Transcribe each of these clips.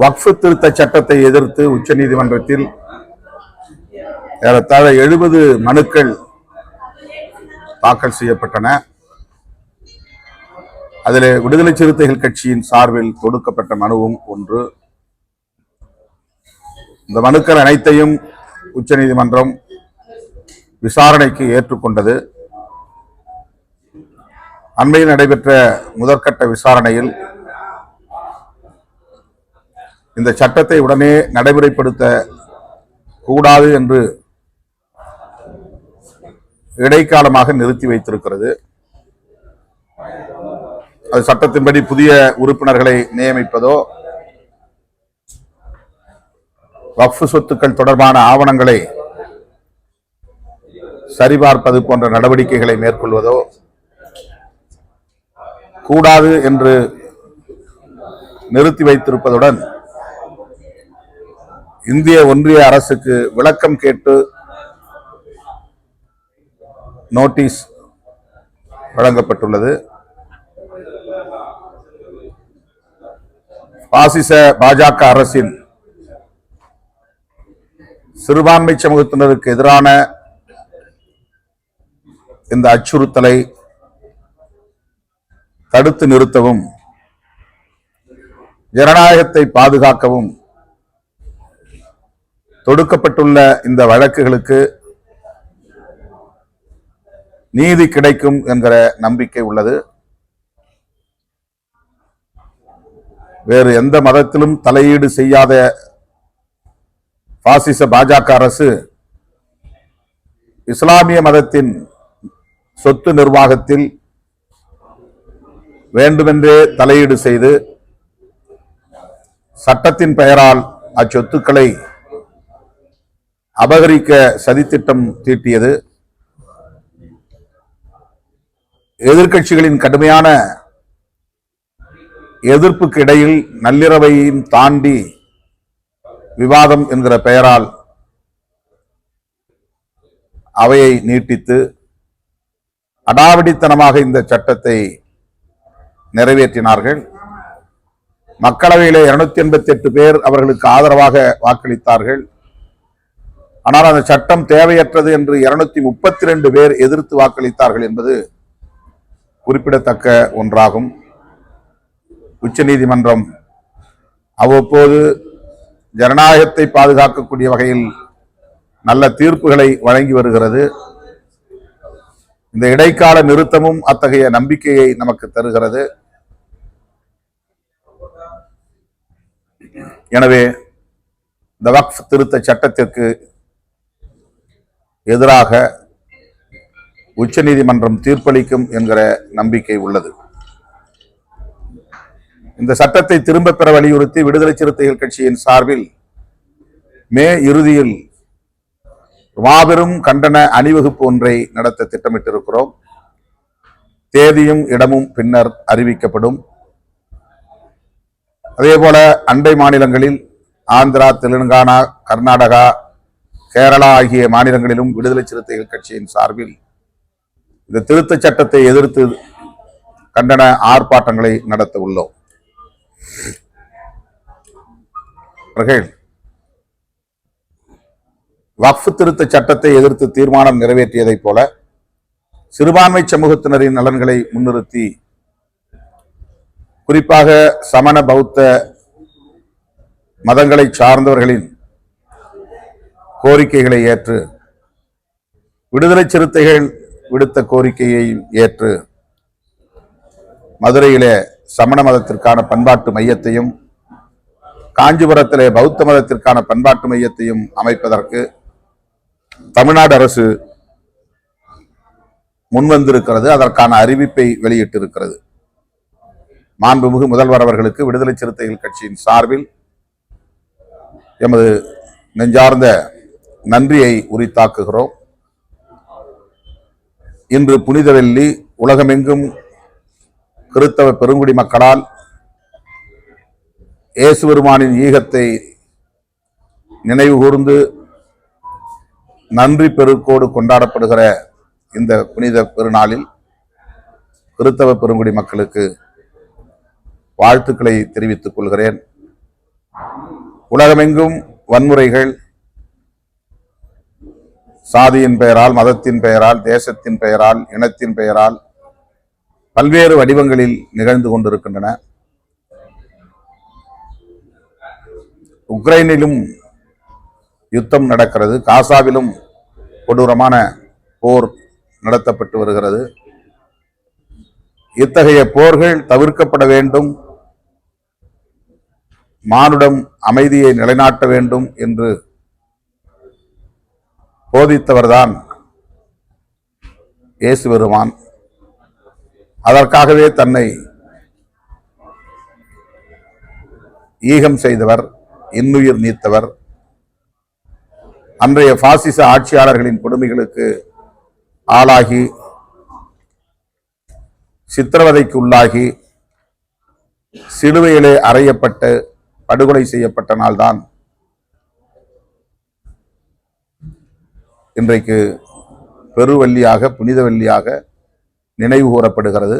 வக்ஃபு திருத்த சட்டத்தை எதிர்த்து உச்சநீதிமன்றத்தில் ஏறத்தாழ எழுபது மனுக்கள் தாக்கல் செய்யப்பட்டன. அதில் விடுதலை சிறுத்தைகள் கட்சியின் சார்பில் தொடுக்கப்பட்ட மனுவும் ஒன்று. இந்த மனுக்கள் அனைத்தையும் உச்சநீதிமன்றம் விசாரணைக்கு ஏற்றுக்கொண்டது. அண்மையில் நடைபெற்ற முதற்கட்ட விசாரணையில் இந்த சட்டத்தை உடனே நடைமுறைப்படுத்த கூடாது என்று இடைக்காலமாக நிறுத்தி வைத்திருக்கிறது. அது சட்டத்தின்படி புதிய உறுப்பினர்களை நியமிப்பதோ வக்ஃபு சொத்துக்கள் தொடர்பான ஆவணங்களை சரிபார்ப்பது போன்ற நடவடிக்கைகளை மேற்கொள்வதோ கூடாது என்று நிறுத்தி வைத்திருப்பதுடன் இந்திய ஒன்றிய அரசுக்கு விளக்கம் கேட்டு நோட்டீஸ் வழங்கப்பட்டுள்ளது. பாசிச பாஜக அரசின் சிறுபான்மை சமூகத்தினருக்கு எதிரான இந்த அச்சுறுத்தலை தடுத்து நிறுத்தவும் ஜனநாயகத்தை பாதுகாக்கவும் தொடுக்கப்பட்டுள்ள இந்த வழக்குகளுக்கு நீதி கிடைக்கும் என்கிற நம்பிக்கை உள்ளது. வேறு எந்த மதத்திலும் தலையீடு செய்யாத பாசிச பாஜக அரசு இஸ்லாமிய மதத்தின் சொத்து நிர்வாகத்தில் வேண்டுமென்றே தலையீடு செய்து சட்டத்தின் பெயரால் அச்சொத்துக்களை அபகரிக்க சதித்திட்டம் தீட்டியது. எதிர்கட்சிகளின் கடுமையான எதிர்ப்புக்கு இடையில் நள்ளிரவையும் தாண்டி விவாதம் என்கிற பெயரால் அவையை நீட்டித்து அடாவடித்தனமாக இந்த சட்டத்தை நிறைவேற்றினார்கள். மக்களவையில் இருநூத்தி எண்பத்தி எட்டு பேர் அவர்களுக்கு ஆதரவாக வாக்களித்தார்கள். ஆனால் அந்த சட்டம் தேவையற்றது என்று இருநூத்தி முப்பத்தி ரெண்டு பேர் எதிர்த்து வாக்களித்தார்கள் என்பது குறிப்பிடத்தக்க ஒன்றாகும். உச்சநீதிமன்றம் அவ்வப்போது ஜனநாயகத்தை பாதுகாக்கக்கூடிய வகையில் நல்ல தீர்ப்புகளை வழங்கி வருகிறது. இந்த இடைக்கால நிறுத்தமும் அத்தகைய நம்பிக்கையை நமக்கு தருகிறது. எனவே இந்த வக்ஃப் திருத்த சட்டத்திற்கு எதிராக உச்சநீதிமன்றம் தீர்ப்பளிக்கும் என்கிற நம்பிக்கை உள்ளது. இந்த சட்டத்தை திரும்ப பெற வலியுறுத்தி விடுதலை சிறுத்தைகள் கட்சியின் சார்பில் மே இறுதியில் மாபெரும் கண்டன அணிவகுப்பு ஒன்றை நடத்த திட்டமிட்டிருக்கிறோம். தேதியும் இடமும் பின்னர் அறிவிக்கப்படும். அதேபோல அண்டை மாநிலங்களில் ஆந்திரா தெலுங்கானா கர்நாடகா கேரளா ஆகிய மாநிலங்களிலும் விடுதலை சிறுத்தைகள் கட்சியின் சார்பில் இந்த திருத்தச் சட்டத்தை எதிர்த்து கண்டன ஆர்ப்பாட்டங்களை நடத்த உள்ளோம். வக்ஃபு திருத்த சட்டத்தை எதிர்த்து தீர்மானம் நிறைவேற்றியதைப் போல சிறுபான்மை சமூகத்தினரின் நலன்களை முன்னிறுத்தி குறிப்பாக சமண பௌத்த மதங்களை சார்ந்தவர்களின் கோரிக்கைகளை ஏற்று விடுதலை சிறுத்தைகள் விடுத்த கோரிக்கையை ஏற்று மதுரையிலே சமண மதத்திற்கான பண்பாட்டு மையத்தையும் காஞ்சிபுரத்திலே பௌத்த மதத்திற்கான பண்பாட்டு மையத்தையும் அமைப்பதற்கு தமிழ்நாடு அரசு முன்வந்திருக்கிறது. அதற்கான அறிவிப்பை வெளியிட்டிருக்கிறது. மாண்புமிகு முதல்வர் அவர்களுக்கு விடுதலை சிறுத்தைகள் கட்சியின் சார்பில் எமது நெஞ்சார்ந்த நன்றியை உரித்தாக்குகிறோம். இன்று புனித வெள்ளி உலகமெங்கும் கிறித்தவ பெருங்குடி மக்களால் இயேசு பெருமானின் ஈகத்தை நினைவு கூர்ந்து நன்றி பெருக்கோடு கொண்டாடப்படுகிற இந்த புனித பெருநாளில் கிறித்தவ பெருங்குடி மக்களுக்கு வாழ்த்துக்களை தெரிவித்துக் கொள்கிறேன். உலகமெங்கும் வன்முறைகள் சாதியின் பெயரால் மதத்தின் பெயரால் தேசத்தின் பெயரால் இனத்தின் பெயரால் பல்வேறு வடிவங்களில் நிகழ்ந்து கொண்டிருக்கின்றன. உக்ரைனிலும் யுத்தம் நடக்கிறது. காசாவிலும் கொடூரமான போர் நடத்தப்பட்டு வருகிறது. இத்தகைய போர்கள் தவிர்க்கப்பட வேண்டும். மானுடம் அமைதியை நிலைநாட்ட வேண்டும் என்று போதித்தவர்தான் இயேசு பெருமான். அதற்காகவே தன்னை ஈகம் செய்தவர் இன்னுயிர் நீத்தவர். அன்றைய பாசிச ஆட்சியாளர்களின் கொடுமைகளுக்கு ஆளாகி சித்திரவதைக்கு உள்ளாகி சிலுவையிலே அறையப்பட்டு படுகொலை செய்யப்பட்ட நாள்தான் இன்றைக்கு பெருவள்ளியாக புனித நினைவு கூறப்படுகிறது.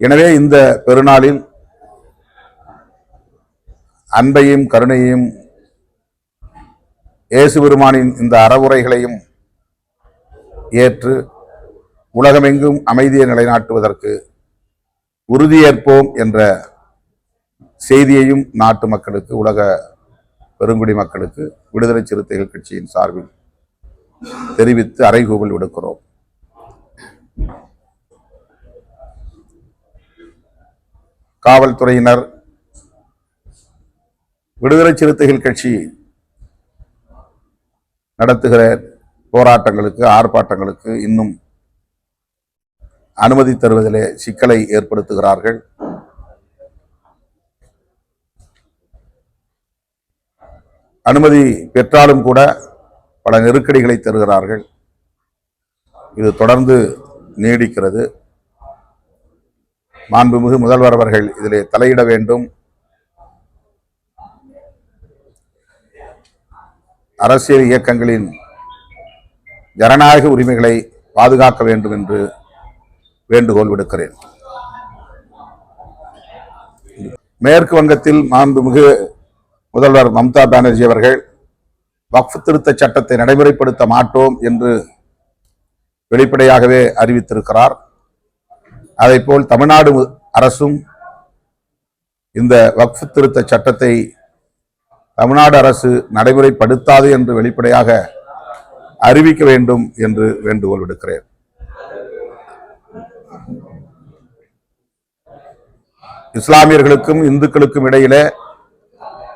எனவே இந்த பெருநாளில் அன்பையும் கருணையையும் இயேசு பெருமானின் இந்த அறவுரைகளையும் ஏற்று உலகமெங்கும் அமைதியை நிலைநாட்டுவதற்கு உறுதியேற்போம் என்ற செய்தியையும் நாட்டு மக்களுக்கு உலக பெருங்குடி மக்களுக்கு விடுதலை சிறுத்தைகள் கட்சியின் சார்பில் தெரிவித்து அறைகூவல் விடுக்கிறோம். காவல்துறையினர் விடுதலை சிறுத்தைகள் கட்சி நடத்துகிற போராட்டங்களுக்கு ஆர்ப்பாட்டங்களுக்கு இன்னும் அனுமதி தருவதிலே சிக்கலை ஏற்படுத்துகிறார்கள். அனுமதி பெற்றாலும் கூட பல நெருக்கடிகளை தருகிறார்கள். இது தொடர்ந்து நீடிக்கிறது. மாண்புமிகு முதல்வர் அவர்கள் இதிலே தலையிட வேண்டும். அரசியல் இயக்கங்களின் ஜனநாயக உரிமைகளை பாதுகாக்க வேண்டும் என்று வேண்டுகோள் விடுக்கிறேன். மேற்கு வங்கத்தில் மாண்புமிகு முதல்வர் மம்தா பானர்ஜி அவர்கள் வக்ஃப் திருத்த சட்டத்தை நடைமுறைப்படுத்த மாட்டோம் என்று வெளிப்படையாகவே அறிவித்திருக்கிறார். அதைப்போல் தமிழ்நாடு அரசும் இந்த வக்ஃப் திருத்த சட்டத்தை தமிழ்நாடு அரசு நடைமுறைப்படுத்தாது என்று வெளிப்படையாக அறிவிக்க வேண்டும் என்று வேண்டுகோள் விடுக்கிறேன். இஸ்லாமியர்களுக்கும் இந்துக்களுக்கும் இடையிலே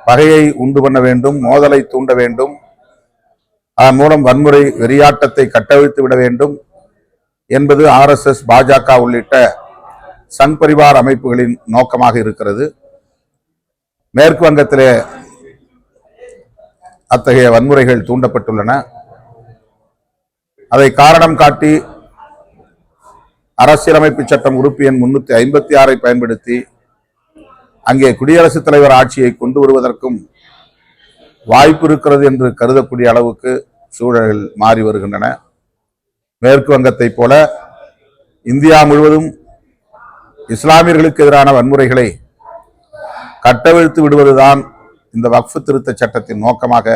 பகையை உண்டு பண்ண வேண்டும் மோதலை தூண்ட வேண்டும். அதன் மூலம் வன்முறை வெறியாட்டத்தை கட்டவிழ்த்து விட வேண்டும் என்பது ஆர்எஸ்எஸ் பாஜக உள்ளிட்ட சங் பரிவார் அமைப்புகளின் நோக்கமாக இருக்கிறது. மேற்கு வங்கத்திலே அத்தகைய வன்முறைகள் தூண்டப்பட்டுள்ளன. அதை காரணம் காட்டி அரசியலமைப்பு சட்டம் உறுப்பு எண் முன்னூற்றி ஐம்பத்தி ஆறை பயன்படுத்தி அங்கே குடியரசுத் தலைவர் ஆட்சியை கொண்டு வருவதற்கும் வாய்ப்பு இருக்கிறது என்று கருதக்கூடிய அளவுக்கு சூழல்கள் மாறி வருகின்றன. மேற்கு வங்கத்தைப் போல இந்தியா முழுவதும் இஸ்லாமியர்களுக்கு எதிரான வன்முறைகளை கட்டவிழ்த்து விடுவதுதான் இந்த வக்ஃபு திருத்த சட்டத்தின் நோக்கமாக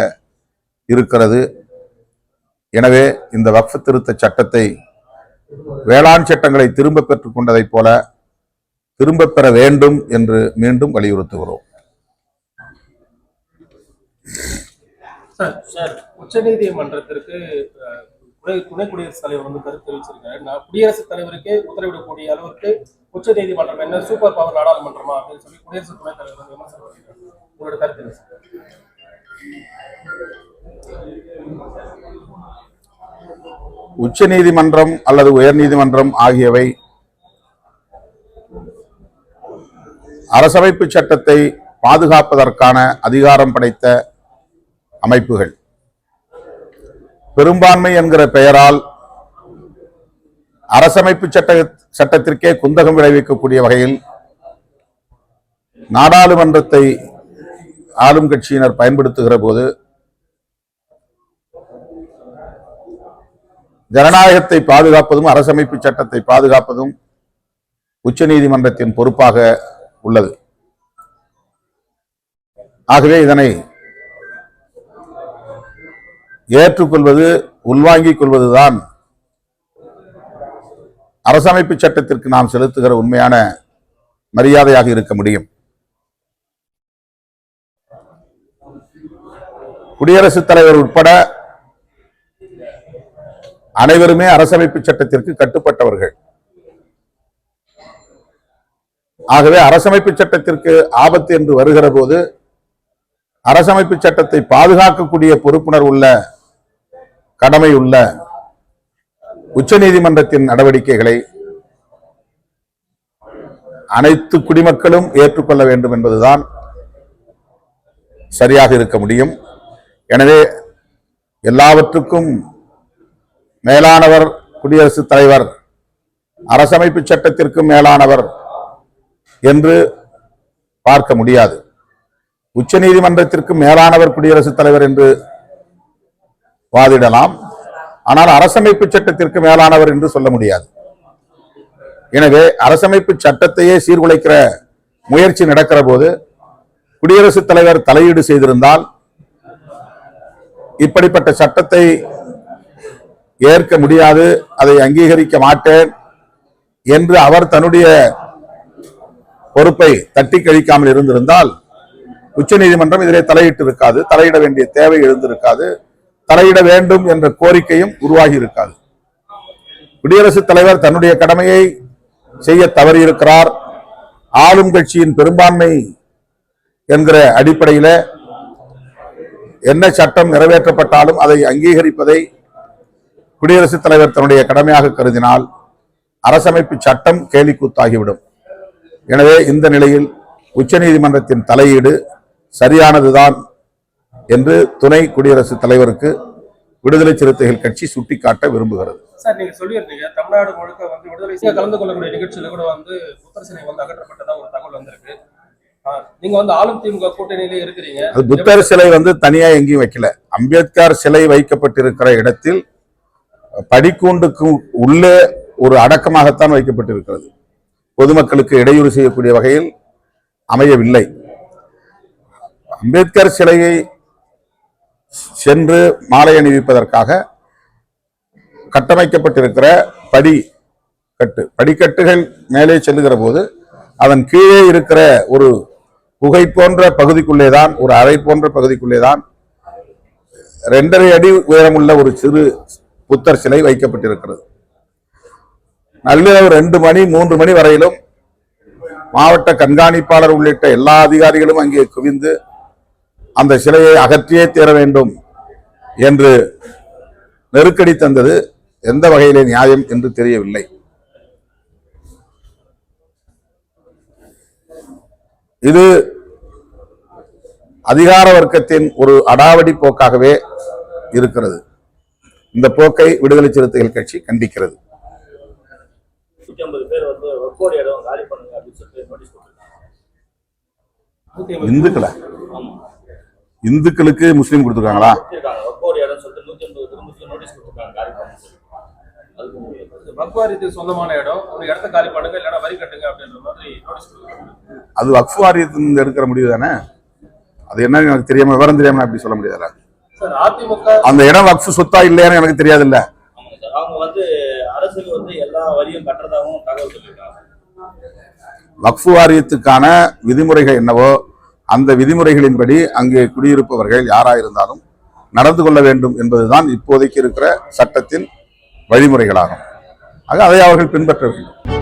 இருக்கிறது. எனவே இந்த வக்ஃபு திருத்த சட்டத்தை வேளாண் சட்டங்களை திரும்ப பெற்றுக்கொண்டதைப் போல திரும்பப் பெற வேண்டும் என்று மீண்டும் வலியுறுத்துகிறோம். சார் சார் உச்சநீதிமன்றத்திற்கு அஹ், துணை குடியரசுத் தலைவர் வந்து கருத்து தெரிவிச்சிருக்காரு. நான் குடியரசுத் தலைவருக்கு உத்தரவிடக்கூடிய அளவுக்கு உச்சநீதிமன்றம் என்ன சூப்பர் பவர் நாடாளுமன்றமா அப்படின்னு சொல்லி குடியரசு துணைத் தலைவர் வந்து விமர்சனம் உங்களோட கருத்து என்ன சார்? உச்சநீதிமன்றம் அல்லது உயர்நீதிமன்றம் ஆகியவை அரசமைப்பு சட்டத்தை பாதுகாப்பதற்கான அதிகாரம் படைத்த அமைப்புகள். பெரும்பான்மை என்கிற பெயரால் அரசமைப்பு சட்ட சட்டத்திற்கே குந்தகம் விளைவிக்கக்கூடிய வகையில் நாடாளுமன்றத்தை ஆளும் கட்சியினர் பயன்படுத்துகிற போது ஜனநாயகத்தை பாதுகாப்பதும் அரசமைப்பு சட்டத்தை பாதுகாப்பதும் உச்சநீதிமன்றத்தின் பொறுப்பாக உள்ளது. ஆகவே இதனை ஏற்றுக்கொள்வது உள்வாங்கிக் கொள்வதுதான் அரசமைப்பு சட்டத்திற்கு நாம் செலுத்துகிற உண்மையான மரியாதையாக இருக்க முடியும். குடியரசுத் தலைவர் உட்பட அனைவருமே அரசமைப்பு சட்டத்திற்கு கட்டுப்பட்டவர்கள். ஆகவே அரசமைப்பு சட்டத்திற்கு ஆபத்து என்று வருகிற போது அரசமைப்பு சட்டத்தை பாதுகாக்கக்கூடிய பொறுப்புணர் உள்ள கடமை உள்ள உச்சநீதிமன்றத்தின் நடவடிக்கைகளை அனைத்து குடிமக்களும் ஏற்றுக்கொள்ள வேண்டும் என்பதுதான் சரியாக இருக்க முடியும். எனவே எல்லாவற்றுக்கும் மேலானவர் குடியரசுத் தலைவர் அரசமைப்பு சட்டத்திற்கும் மேலானவர் என்று பார்க்க முடியாது. உச்சநீதிமன்றத்திற்கு மேலானவர் குடியரசுத் தலைவர் என்று வாதிடலாம். ஆனால் அரசமைப்பு சட்டத்திற்கு மேலானவர் என்று சொல்ல முடியாது. எனவே அரசமைப்பு சட்டத்தையே சீர்குலைக்கிற முயற்சி நடக்கிற போது குடியரசுத் தலைவர் தலையீடு செய்திருந்தால் இப்படிப்பட்ட சட்டத்தை ஏற்க முடியாது அதை அங்கீகரிக்க மாட்டேன் என்று அவர் தன்னுடைய பொறுப்பை தட்டி கழிக்காமல் இருந்திருந்தால் உச்சநீதிமன்றம் இதிலே தலையிட்டு இருக்காது தலையிட வேண்டிய தேவை எழுந்திருக்காது. தலையிட வேண்டும் என்ற கோரிக்கையும் உருவாகி இருக்காது குடியரசுத் தலைவர் தன்னுடைய கடமையை செய்ய தவறியிருக்கிறார். ஆளும் கட்சியின் பெரும்பான்மை என்கிற அடிப்படையில என்ன சட்டம் நிறைவேற்றப்பட்டாலும் அதை அங்கீகரிப்பதை குடியரசுத் தலைவர் தன்னுடைய கடமையாக கருதினால் அரசமைப்பு சட்டம் கேலிக்கூத்தாகிவிடும். எனவே இந்த நிலையில் உச்சநீதிமன்றத்தின் தலையீடு சரியானதுதான் என்று துணை குடியரசுத் தலைவருக்கு விடுதலை சிறுத்தைகள் கட்சி சுட்டிக்காட்ட விரும்புகிறது. சார் நீங்க சொல்லியிருந்தீங்க தமிழ்நாடு முழுக்க வந்து விடுதலை கலந்து கொள்ளக்கூடிய நிகழ்ச்சியில கூட வந்து புத்தர் சிலை வந்து அகற்றப்பட்டதா ஒரு தகவல் வந்திருக்கு. நீங்க வந்து ஆளும் திமுக கூட்டணியிலே இருக்கிறீங்க. அது புத்தர் சிலை வந்து தனியா எங்கேயும் வைக்கல. அம்பேத்கர் சிலை வைக்கப்பட்டிருக்கிற இடத்தில் படிக்கூண்டுக்கு உள்ளே ஒரு அடக்கமாகத்தான் வைக்கப்பட்டிருக்கிறது. பொதுமக்களுக்கு இடையூறு செய்யக்கூடிய வகையில் அமையவில்லை. அம்பேத்கர் சிலையை சென்று மாலை அணிவிப்பதற்காக கட்டமைக்கப்பட்டிருக்கிற படி கட்டு படிக்கட்டுகள் மேலே செல்லுகிற போது அதன் கீழே இருக்கிற ஒரு குகை போன்ற பகுதிக்குள்ளே தான் ஒரு அறை போன்ற பகுதிக்குள்ளேதான் ரெண்டரை அடி உயரமுள்ள ஒரு சிறு புத்தர் சிலை வைக்கப்பட்டிருக்கிறது. நள்ளிரவு ரெண்டு மணி மூன்று மணி வரையிலும் மாவட்ட கண்காணிப்பாளர் உள்ளிட்ட எல்லா அதிகாரிகளும் அங்கே குவிந்து அந்த சிலையை அகற்றியே தீர வேண்டும் என்று நெருக்கடி தந்தது எந்த வகையிலே நியாயம் என்று தெரியவில்லை. இது அதிகார வர்க்கத்தின் ஒரு அடாவடி போக்காகவே இருக்கிறது. இந்த போக்கை விடுதலை சிறுத்தைகள் கட்சி கண்டிக்கிறது. நூத்தி ஐம்பது பேர் வந்து ஒவ்வொரு இடம் காலி பண்ணுங்க அப்படின்னு சொல்லிட்டு நோட்டீஸ் கொடுத்துருக்காங்க இந்துக்களா? ஆமா. இந்துக்களுக்கு முஸ்லீம் கொடுத்துருக்காங்களா? கொடுத்துருக்காங்க. ஒவ்வொரு இடம் சொல்லிட்டு நூத்தி ஐம்பது குடும்பத்துக்கு நோட்டீஸ் கொடுத்துருக்காங்க காலி பண்ணுங்க சொல்லி சொந்தமான இடம். ஒரு இடத்த காலி பண்ணுங்க இல்லைன்னா வரி கட்டுங்க அப்படின்ற மாதிரி நோட்டீஸ் கொடுத்துருக்காங்க. அது வக்ஃப் வாரியத்திலிருந்து எடுக்கிற முடிவு தானே? அது என்ன எனக்கு தெரியாம விவரம் தெரியாம அப்படி சொல்ல முடியாதுல்ல அந்த இடம் வக்ஃப் சொத்தா இல்லையான்னு எனக்கு தெரியாதுல்ல. ஆமாங்க சார். அவங்க வந்து அரசுக்கு வந்து எல்லா வரியும் கட்டுறதாகவும் தகவல் சொல்லியிருக்காங்க. வக்ஃபு வாரியத்துக்கான விதிமுறைகள் என்னவோ அந்த விதிமுறைகளின்படி அங்கே குடியிருப்பவர்கள் யாராயிருந்தாலும் நடந்து கொள்ள வேண்டும் என்பதுதான் இப்போதைக்கு இருக்கிற சட்டத்தின் வழிமுறைகளாகும். ஆக அதை அவர்கள் பின்பற்ற வேண்டும்.